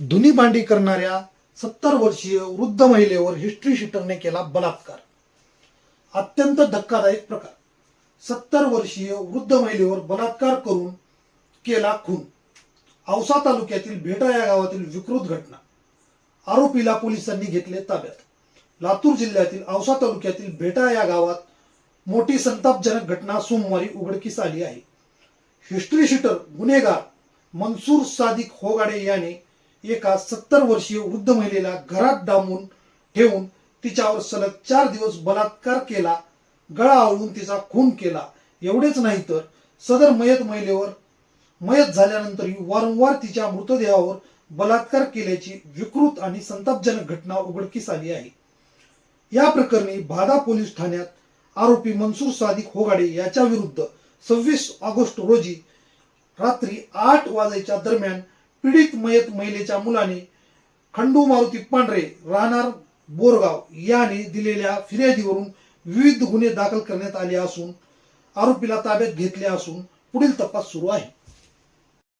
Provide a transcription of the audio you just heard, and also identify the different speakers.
Speaker 1: धुनी भांडी करणाऱ्या सत्तर वर्षीय वृद्ध महिलेवर हिस्ट्री शीटरने केला बलात्कार. अत्यंत धक्कादायक प्रकार. सत्तर वर्षीय वृद्ध महिलेवर बलात्कार करून केला खून. औसा तालुक्यातील भेटा या गावातील विकृत घटना. आरोपीला पोलिसांनी घेतले ताब्यात. लातूर जिल्ह्यातील औसा तालुक्यातील भेटा या गावात मोठी संतापजनक घटना सोमवारी उघडकीस आली आहे. हिस्ट्री शीटर गुन्हेगार मनसूर सादिक होगाडे याने एका सत्तर वर्षीय वृद्ध महिलेला घरात डांबून ठेवून तिच्यावर सलग चार दिवस बलात्कार केला गळा आवळून तिचा खून केला. एवढेच नाही तर सदर मयत महिलेवर मयत झाल्यानंतरही वारंवार तिच्या मृतदेहावर बलात्कार केल्याची विकृत आणि संतापजनक घटना उघडकीस आली आहे. या प्रकरणी भादा पोलीस ठाण्यात आरोपी मनसूर सादिक होगाडे याच्या विरुद्ध सव्वीस ऑगस्ट रोजी रात्री आठ वाजायच्या दरम्यान पीडित मयत महिलेच्या मुलाने खंडू मारुती पांढरे राहणार बोरगाव याने दिलेल्या फिर्यादीवरून विविध गुन्हे दाखल करण्यात आले असून आरोपीला ताब्यात घेतले असून पुढील तपास सुरू आहे.